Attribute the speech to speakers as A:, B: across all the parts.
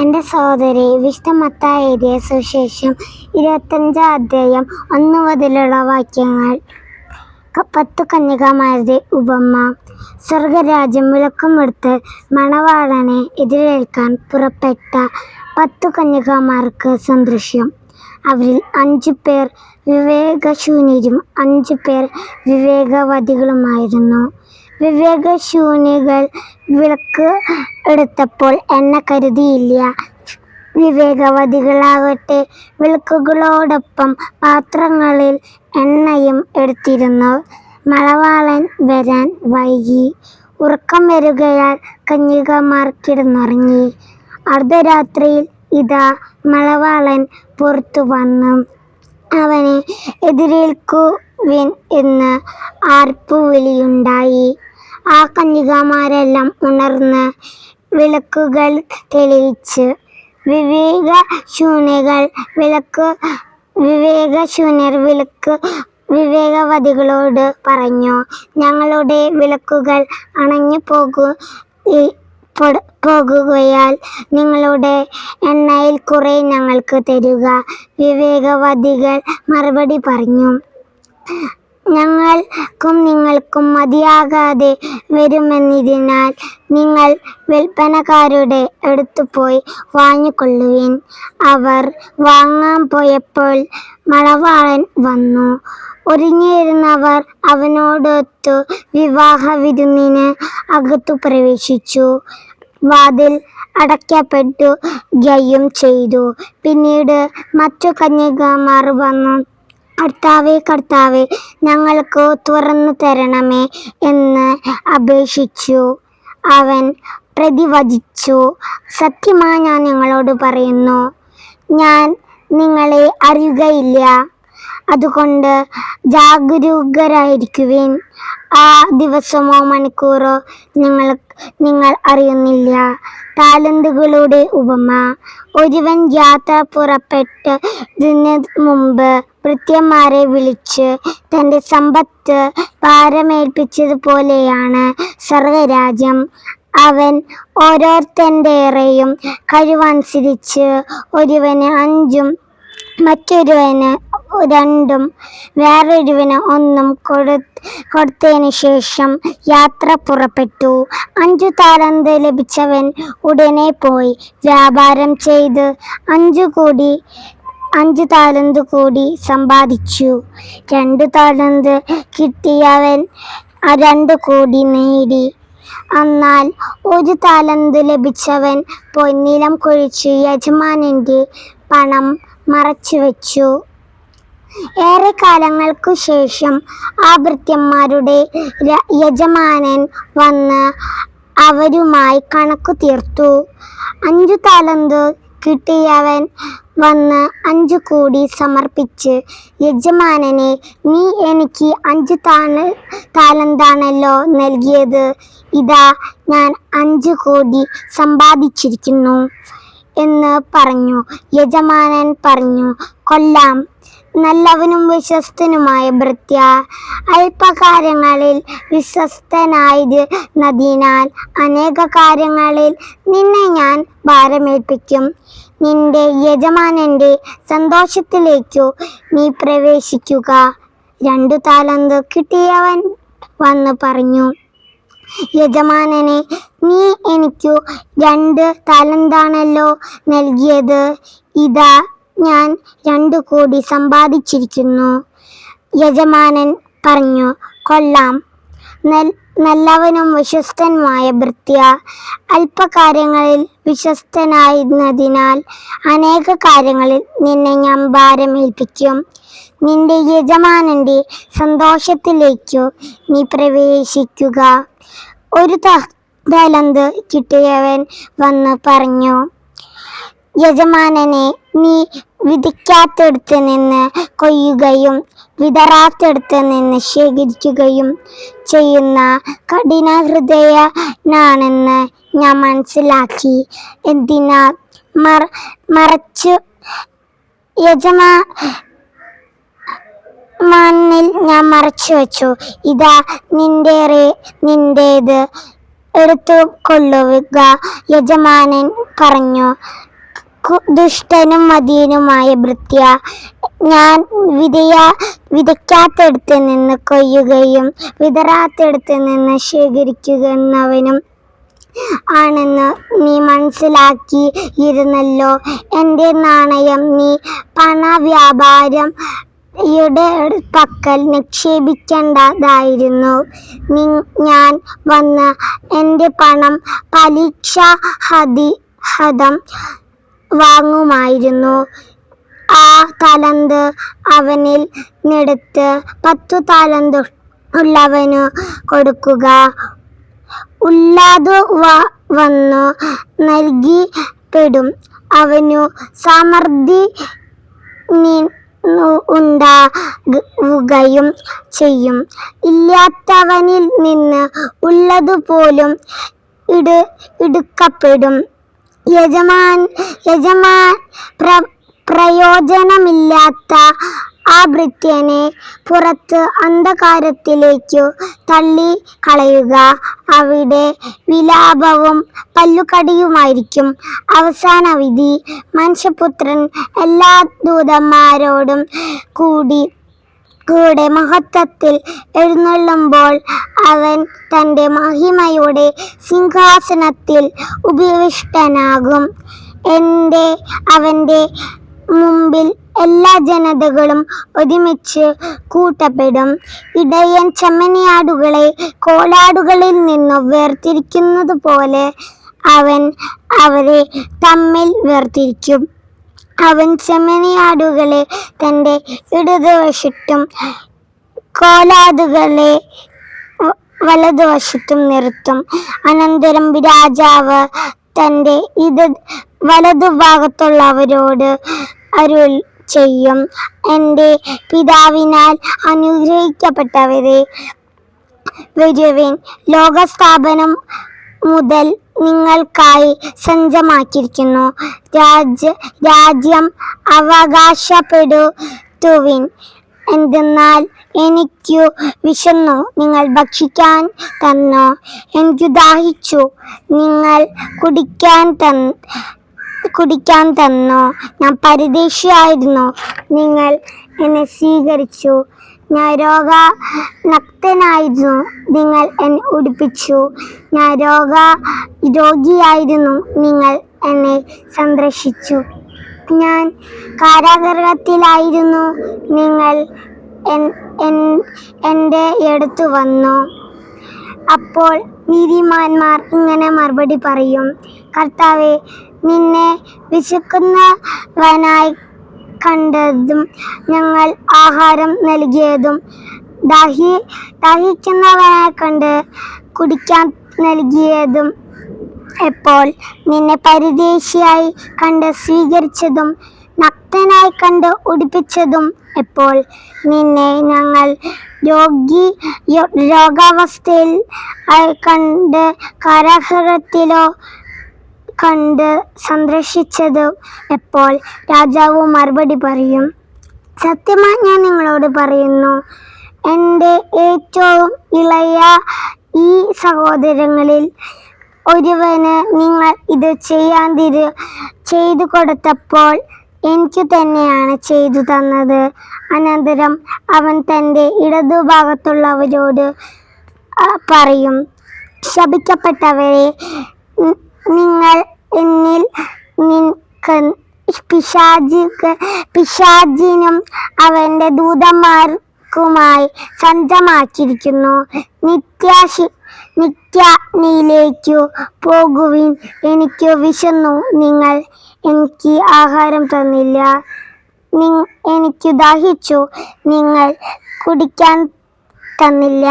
A: എന്റെ സഹോദരി വിശുദ്ധ മത്തായി എഴുതിയ സുശേഷം ഇരുപത്തഞ്ചാം അധ്യായം ഒന്ന് മുതലുള്ള വാക്യങ്ങൾ. പത്തു കന്യകമാരുടെ ഉപമ. സ്വർഗരാജ്യം വിളക്കുമെടുത്ത് മണവാളനെ എതിരേൽക്കാൻ പുറപ്പെട്ട പത്തു കന്യകമാർക്ക് സന്ദൃശ്യം അവരിൽ അഞ്ചു പേർ വിവേകശൂന്യരും അഞ്ചു പേർ വിവേകവതികളുമായിരുന്നു. വിവേകശൂന്യകൾ വിളക്ക് എടുത്തപ്പോൾ എണ്ണ കരുതിയില്ല. വിവേകവതികളാകട്ടെ വിളക്കുകളോടൊപ്പം പാത്രങ്ങളിൽ എണ്ണയും എടുത്തിരുന്നു. മലവാളൻ വരാൻ വൈകി. ഉറക്കം വരുകയാൽ കന്യകമാർ അർദ്ധരാത്രിയിൽ ഇതാ മലവാളൻ പുറത്തു വന്നു. അവനെ എതിരേൽക്കുവിൻ എന്ന് ആർപ്പുവിളിയുണ്ടായി. ആ കന്യകമാരെല്ലാം ഉണർന്ന് വിളക്കുകൾ തെളിയിച്ച് വിവേകശൂന്യകൾ വിളക്ക് വിവേക വിവേകശൂന്യർ വിളക്ക് വിവേകവതികളോട് പറഞ്ഞു ഞങ്ങളുടെ വിളക്കുകൾ അണഞ്ഞു പോകു പോകുകയാൽ നിങ്ങളുടെ എണ്ണയിൽ കുറേ ഞങ്ങൾക്ക് തരുക വിവേകവതികൾ മറുപടി പറഞ്ഞു. ഞങ്ങൾക്കും നിങ്ങൾക്കും മതിയാകാതെ വരുമെന്നതിനാൽ നിങ്ങൾ വിൽപ്പനക്കാരുടെ അടുത്തു പോയി വാങ്ങിക്കൊള്ളുവിൻ. അവർ വാങ്ങാൻ പോയപ്പോൾ മണവാളൻ വന്നു. ഒരുങ്ങിയിരുന്നവർ അവനോടൊത്തു വിവാഹ വിരുന്നിന് അകത്തു പ്രവേശിച്ചു. വാതിൽ അടയ്ക്കപ്പെട്ടു ഗയും ചെയ്തു. പിന്നീട് മറ്റു കന്യകമാർ വന്നു. കർത്താവേ കർത്താവേ ഞങ്ങൾക്ക് തുറന്നു തരണമേ എന്ന് അപേക്ഷിച്ചു. അവൻ പ്രതിവചിച്ചു. സത്യമായി ഞാൻ നിങ്ങളോട് പറയുന്നു ഞാൻ നിങ്ങളെ അറിയുകയില്ല. അതുകൊണ്ട് ജാഗരൂകരായിരിക്കുവിൻ. ആ ദിവസമോ മണിക്കൂറോ നിങ്ങൾ നിങ്ങൾ അറിയുന്നില്ല. താലന്തുകളുടെ ഉപമ. ഒരുവൻ യാത്ര പുറപ്പെട്ടതിന് മുമ്പ് ഭൃത്യന്മാരെ വിളിച്ച് തന്റെ സമ്പത്ത് പാരമേൽപ്പിച്ചതുപോലെയാണ് സർവരാജ്യം അവൻ ഓരോരുത്തന്റെയും കഴിവനുസരിച്ച് ഒരുവന് അഞ്ചും മറ്റൊരുവന് രണ്ടും വേറൊരുവന് ഒന്നും കൊടു കൊടുത്തതിന് ശേഷം യാത്ര പുറപ്പെട്ടു. അഞ്ചു താലന്ത് ലഭിച്ചവൻ ഉടനെ പോയി. വ്യാപാരം ചെയ്ത് അഞ്ചു കൂടി അഞ്ച് താലന്ത് കൂടി സമ്പാദിച്ചു. രണ്ട് താലന്ത് കിട്ടിയവൻ രണ്ട് കൂടി നേടി. എന്നാൽ ഒരു താലന്ത് ലഭിച്ചവൻ പൊന്നിലം നിലം കുഴിച്ച് യജമാനന്റെ പണം മറച്ചു വെച്ചു. ഏറെ കാലങ്ങൾക്കു ശേഷം ആ ഭൃത്യന്മാരുടെ യജമാനൻ വന്ന് അവരുമായി കണക്കു തീർത്തു. അഞ്ചു താലന്ത് കിട്ടിയവൻ വന്ന് അഞ്ചു കൂടി സമർപ്പിച്ച് യജമാനനെ നീ എനിക്ക് അഞ്ച് താണ താലന്താണല്ലോ നൽകിയത്. ഇതാ ഞാൻ അഞ്ചു കോടി സമ്പാദിച്ചിരിക്കുന്നു. എന്ന് പറഞ്ഞു. യജമാനൻ പറഞ്ഞു കൊല്ലാം. നല്ലവനും വിശ്വസ്തനുമായ ഭൃത്യ അല്പകാര്യങ്ങളിൽ വിശ്വസ്തനായിരുന്നതിനാൽ അനേക കാര്യങ്ങളിൽ നിന്നെ ഞാൻ ഭാരമേൽപ്പിക്കും. നിന്റെ യജമാനന്റെ സന്തോഷത്തിലേക്കു നീ പ്രവേശിക്കുക. രണ്ടു താലന്ത് കിട്ടിയവൻ വന്ന് പറഞ്ഞു. യജമാനനെ നീ എനിക്കു രണ്ട് തലന്താണല്ലോ നൽകിയത്. ഇതാ ഞാൻ രണ്ടു കോടി സമ്പാദിച്ചിരിക്കുന്നു. യജമാനൻ പറഞ്ഞു നൽ- നല്ലവനും വിശ്വസ്തനുമായ ഭൃത്യ അല്പകാര്യങ്ങളിൽ വിശ്വസ്തനായിരുന്നതിനാൽ അനേക കാര്യങ്ങളിൽ നിന്നെ ഞാൻ ഭാരമേൽപ്പിക്കും. നിന്റെ യജമാനന്റെ സന്തോഷത്തിലേക്കു നീ പ്രവേശിക്കുക. ഒരു തലന്ത് കിട്ടിയവൻ വന്ന് പറഞ്ഞു യജമാനനെ നീ വിധിക്കാത്തടുത്ത് നിന്ന് കൊയ്യുകയും വിതറാത്തടുത്ത് നിന്ന് ശേഖരിക്കുകയും ചെയ്യുന്ന കഠിന ഹൃദയനാണെന്ന് ഞാൻ മനസ്സിലാക്കി. എന്തിനാൽ മറ മറച്ചു യജമാ മണ്ണിൽ ഞാൻ മറച്ചു വെച്ചു ഇതാ നിന്റെ നിന്റേത്. എടുത്തു കൊള്ളുക യജമാനൻ പറഞ്ഞു. ദുഷ്ടനും മതിയനുമായ ഭൃത്യ ഞാൻ വിതയ വിതയ്ക്കാത്തടുത്ത് നിന്ന് കൊയ്യുകയും വിതറാത്തടുത്ത് നിന്ന് ശേഖരിക്കുന്നവനും ആണെന്ന് നീ മനസ്സിലാക്കി ഇരുന്നല്ലോ എന്റെ നാണയം നീ പണവ്യാപാരം യുടെ പക്കൽ നിക്ഷേപിക്കേണ്ടതായിരുന്നു. ഞാൻ വന്ന് എന്റെ പണം പലിക്ഷ ഹതി ഹതം വാങ്ങുമായിരുന്നു. ആ തലന്ത് അവനിൽ നിന്നെടുത്ത് പത്തു താലന്ത് ഉള്ളവന് കൊടുക്കുക. ഉള്ളതു വന്നു നൽകിപ്പെടും അവനു സമൃദ്ധി ഉണ്ടാകുകയും ചെയ്യും. ഇല്ലാത്തവനിൽ നിന്ന് ഉള്ളതുപോലും ഇട് എടുക്കപ്പെടും. യജമാൻ യജമാൻ പ്ര പ്രയോജനമില്ലാത്ത ആ ഭൃത്യനെ പുറത്ത് അന്ധകാരത്തിലേക്കു തള്ളി കളയുക. അവിടെ വിലാപവും പല്ലുകടിയുമായിരിക്കും. അവസാന വിധി മനുഷ്യപുത്രൻ എല്ലാ ദൂതന്മാരോടും കൂടി കൂടെ മഹത്വത്തിൽ എഴുന്നള്ളുമ്പോൾ അവൻ തന്റെ മഹിമയുടെ സിംഹാസനത്തിൽ ഉപവിഷ്ടനാകും. എന്റെ അവന്റെ മുമ്പിൽ എല്ലാ ജനതകളും ഒരുമിച്ച് കൂട്ടപ്പെടും. ഇടയൻ ചെമ്മനിയാടുകളെ കോലാടുകളിൽ നിന്നു വേർതിരിക്കുന്നത് പോലെ അവൻ അവരെ തമ്മിൽ വേർതിരിക്കും. അവൻ ചെമ്മനിയാടുകളെ തന്റെ ഇടതുവശത്തും കോലാടുകളെ വലതുവശത്തും നിർത്തും. അനന്തരം രാജാവ് തന്റെ ഇത് വലതുഭാഗത്തുള്ളവരോട് അരുൾ ചെയ്യും. എന്റെ പിതാവിനാൽ അനുഗ്രഹിക്കപ്പെട്ടവരെ വരുവിൻ ലോകസ്ഥാപനം മുതൽ നിങ്ങൾക്കായി സജ്ജമാക്കിയിരിക്കുന്നു. രാജ്യ രാജ്യം അവകാശപ്പെടുത്തുവിൻ. എന്തെന്നാൽ എനിക്കു വിശന്നു. നിങ്ങൾ ഭക്ഷിക്കാൻ തന്നു. എനിക്കു ദാഹിച്ചു. നിങ്ങൾ കുടിക്കാൻ തന്നു കുടിക്കാൻ തന്നു. ഞാൻ പരദേശിയായിരുന്നു. നിങ്ങൾ എന്നെ സ്വീകരിച്ചു. ഞാൻ രോഗ നക്തനായിരുന്നു നിങ്ങൾ എന്നെ ഉടുപ്പിച്ചു. ഞാൻ രോഗ രോഗിയായിരുന്നു നിങ്ങൾ എന്നെ സന്ദർശിച്ചു ഞാൻ കാരാഗ്രഹത്തിലായിരുന്നു. നിങ്ങൾ എൻ- എൻ- എന്റെ അടുത്ത് വന്നു. അപ്പോൾ നീതിമാന്മാർ ഇങ്ങനെ മറുപടി പറയും. കർത്താവെ നിന്നെ വിശക്കുന്നവനായി കണ്ടതും ഞങ്ങൾ ആഹാരം നൽകിയതും. ദാഹി ദാഹിക്കുന്നവനെ കണ്ട് കുടിക്കാൻ നൽകിയതും എപ്പോൾ നിന്നെ പരിദേശിയായി കണ്ട് സ്വീകരിച്ചതും നഗ്നനായി കണ്ട് ഉടുപ്പിച്ചതും എപ്പോൾ നിന്നെ ഞങ്ങൾ രോഗി രോഗാവസ്ഥയിൽ കണ്ട് കാരാഗ്രഹത്തിലോ കണ്ട് സന്ദർശിച്ചത് എപ്പോൾ? രാജാവ് മറുപടി പറയും. സത്യമായി ഞാൻ നിങ്ങളോട് പറയുന്നു. എന്റെ ഏറ്റവും ഇളയ ഈ സഹോദരങ്ങളിൽ ഒരുവന് നിങ്ങൾ ഇത് ചെയ്യാൻ തിരു ചെയ്തു കൊടുത്തപ്പോൾ എനിക്ക് തന്നെയാണ് ചെയ്തു തന്നത്. അനന്തരം അവൻ തന്റെ ഇടതുഭാഗത്തുള്ളവരോട് പറയും. ശപിക്കപ്പെട്ടവരെ നിങ്ങൾ എന്നിൽ നിൽക്ക പിശാചി പിശാചിനും അവന്റെ ദൂതന്മാർക്കുമായി സജ്ജമാക്കിയിരിക്കുന്നു. നിത്യാശി നിത്യാഗ്നിയിലേക്കു പോകുവിൻ. എനിക്ക് വിശന്നു. നിങ്ങൾ എനിക്ക് ആഹാരം തന്നില്ല. എനിക്ക് ദാഹിച്ചു. നിങ്ങൾ കുടിക്കാൻ തന്നില്ല.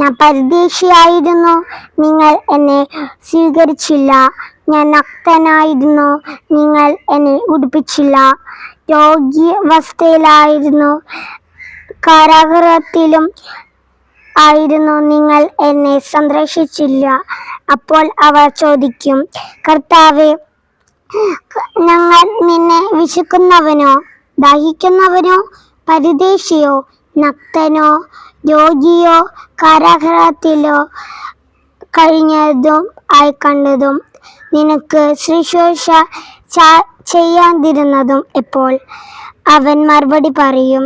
A: ഞാൻ പരദേശിയായിരുന്നു. നിങ്ങൾ എന്നെ സ്വീകരിച്ചില്ല. ഞാൻ നക്തനായിരുന്നു നിങ്ങൾ എന്നെ ഉടുപ്പിച്ചില്ല. രോഗി അവസ്ഥയിലായിരുന്നു കാരാഗ്രഹത്തിലും ആയിരുന്നു. നിങ്ങൾ എന്നെ സന്ദർശിച്ചില്ല അപ്പോൾ അവർ ചോദിക്കും കർത്താവെ ഞങ്ങൾ നിന്നെ വിശക്കുന്നവനോ ദാഹിക്കുന്നവനോ പരിദേശിയോ നക്തനോ രോഗിയോ കാരാഗ്രഹത്തിലോ കഴിഞ്ഞതും ആയി കണ്ടതും നിനക്ക് ശുശ്രൂഷ ചെയ്യാതിരുന്നതും എപ്പോൾ? അവൻ മറുപടി പറയും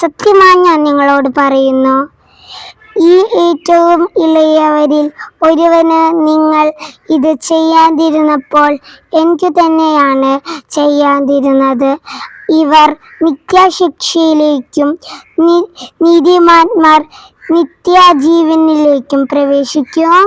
A: സത്യമായി ഞാൻ നിങ്ങളോട് പറയുന്നു. ഈ ഏറ്റവും ഇളയവരിൽ ഒരുവന് നിങ്ങൾ ഇത് ചെയ്യാതിരുന്നപ്പോൾ എനിക്ക് തന്നെയാണ് ചെയ്യാതിരുന്നത്. ഇവർ നിത്യശിക്ഷയിലേക്കും നീതിമാന്മാർ നിത്യജീവനിലേക്കും പ്രവേശിക്കും.